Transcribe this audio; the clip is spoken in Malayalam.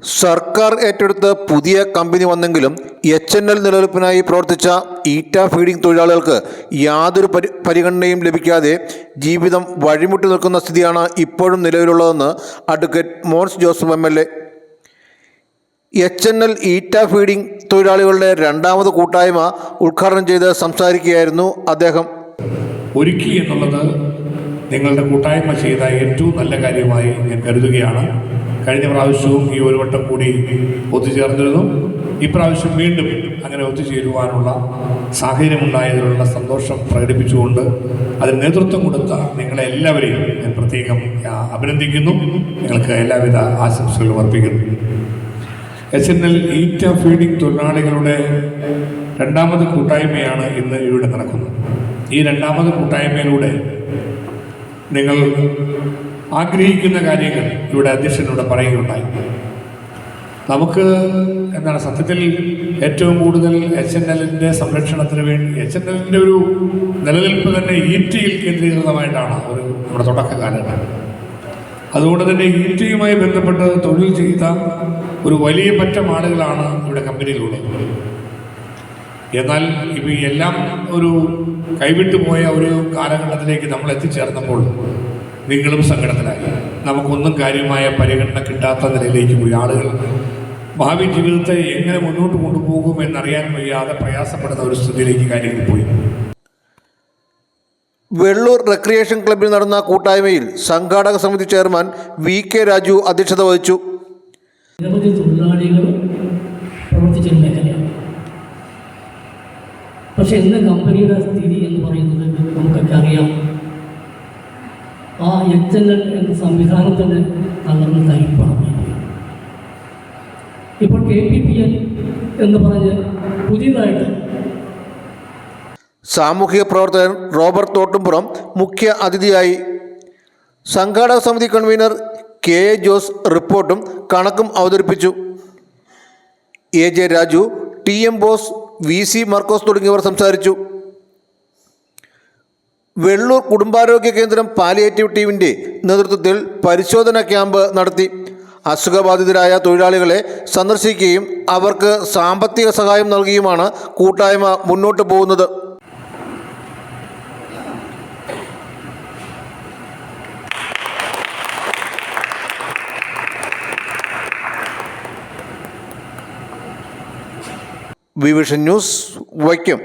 സർക്കാർ ഏറ്റെടുത്ത് പുതിയ കമ്പനി വന്നെങ്കിലും എച്ച് എൻ എൽ നിലനിൽപ്പിനായി പ്രവർത്തിച്ച ഈറ്റ ഫീഡിംഗ് തൊഴിലാളികൾക്ക് യാതൊരു പരി പരിഗണനയും ലഭിക്കാതെ ജീവിതം വഴിമുട്ടി നിൽക്കുന്ന സ്ഥിതിയാണ് ഇപ്പോഴും നിലവിലുള്ളതെന്ന് advocate Mons Joseph M L A. H N L ഈറ്റ ഫീഡിംഗ് തൊഴിലാളികളുടെ രണ്ടാമത് കൂട്ടായ്മ ഉദ്ഘാടനം ചെയ്ത് സംസാരിക്കുകയായിരുന്നു അദ്ദേഹം. ഒരുക്കി എന്നുള്ളത് നിങ്ങളുടെ കൂട്ടായ്മ ചെയ്ത ഏറ്റവും നല്ല കാര്യമായി ഞാൻ കരുതുകയാണ്. കഴിഞ്ഞ പ്രാവശ്യവും ഈ ഒരു വട്ടം കൂടി ഒത്തുചേർന്നിരുന്നു. ഇപ്രാവശ്യം വീണ്ടും അങ്ങനെ ഒത്തുചേരുവാനുള്ള സാഹചര്യമുണ്ടായതിലുള്ള സന്തോഷം പ്രകടിപ്പിച്ചുകൊണ്ട് അതിന് നേതൃത്വം കൊടുത്ത നിങ്ങളെ എല്ലാവരെയും ഞാൻ പ്രത്യേകം അഭിനന്ദിക്കുന്നു. നിങ്ങൾക്ക് എല്ലാവിധ ആശംസകളും അർപ്പിക്കുന്നു. എസ് എൻ എൽ ഈറ്റ ഫീഡിംഗ് തൊഴിലാളികളുടെ രണ്ടാമത് കൂട്ടായ്മയാണ് ഇന്ന് ഇവിടെ നടക്കുന്നത്. ഈ രണ്ടാമത് കൂട്ടായ്മയിലൂടെ നിങ്ങൾ ആഗ്രഹിക്കുന്ന കാര്യങ്ങൾ ഇവിടെ അധ്യക്ഷനോട് പറയുകയുണ്ടായി. നമുക്ക് എന്താണ് സത്യത്തിൽ ഏറ്റവും കൂടുതൽ എച്ച് എൻ എല്ലിന്റെ സംരക്ഷണത്തിന് വേണ്ടി എച്ച് എൻ എല്ലിന്റെ ഒരു നിലനിൽപ്പ് തന്നെ ഈറ്റയിൽ കേന്ദ്രീകൃതമായിട്ടാണ് ഒരു നമ്മുടെ തുടക്കകാലത്ത്. അതുകൊണ്ട് തന്നെ ഈറ്റയുമായി ബന്ധപ്പെട്ട് തൊഴിൽ ചെയ്ത ഒരു വലിയ പറ്റം ആളുകളാണ് ഇവിടെ കമ്പനിയിലുള്ളത്. എന്നാൽ ഇവ എല്ലാം ഒരു കൈവിട്ടു പോയ ഒരു കാലഘട്ടത്തിലേക്ക് നമ്മൾ എത്തിച്ചേർന്നപ്പോൾ നിങ്ങളും സങ്കടത്തിലായി നമുക്കൊന്നും കാര്യമായ പരിഗണന കിട്ടാത്ത നിലയിലേക്ക് പോയി. ആളുകൾ ഭാവി ജീവിതത്തെ എങ്ങനെ മുന്നോട്ട് കൊണ്ടുപോകും എന്നറിയാൻ വയ്യാതെ പ്രയാസപ്പെടുന്ന ഒരു സ്ഥിതിയിലേക്ക് കാര്യങ്ങൾ പോയി. വെള്ളൂർ റെക്രിയേഷൻ ക്ലബ്ബിൽ നടന്ന കൂട്ടായ്മയിൽ സംഘാടക സമിതി ചെയർമാൻ വി കെ രാജു അധ്യക്ഷത വഹിച്ചു. നിരവധി തൊഴിലാളികൾ പ്രവർത്തിച്ചിരുന്ന മേഖലയാണ്. പക്ഷെ ഇന്ന് കമ്പനിയുടെ സ്ഥിതി എന്ന് പറയുന്നത് നമുക്കൊക്കെ അറിയാം. ആ എച്ച് എൽ എൽ എന്ന സംവിധാനത്തിന് തകർന്ന് തരിപ്പാണ് ഇപ്പോൾ കെ പി പി എൽ എന്ന് പറഞ്ഞ് പുതിയതായിട്ട് സാമൂഹിക പ്രവർത്തകൻ റോബർട്ട് തോട്ടുംപുറം മുഖ്യ അതിഥിയായി സംഘാടക സമിതി കൺവീനർ കെ എ ജോസ് റിപ്പോർട്ടും കണക്കും അവതരിപ്പിച്ചു. A J Raju T M Bose V C Markose തുടങ്ങിയവർ സംസാരിച്ചു. വെള്ളൂർ കുടുംബാരോഗ്യ കേന്ദ്രം പാലിയേറ്റീവ് ടീമിന്റെ നേതൃത്വത്തിൽ പരിശോധന ക്യാമ്പ് നടത്തി. അസുഖബാധിതരായ തൊഴിലാളികളെ സന്ദർശിക്കുകയും അവർക്ക് സാമ്പത്തിക സഹായം നൽകിയുമാണ് കൂട്ടായ്മ മുന്നോട്ട് പോകുന്നത്. Vision news Vaikom.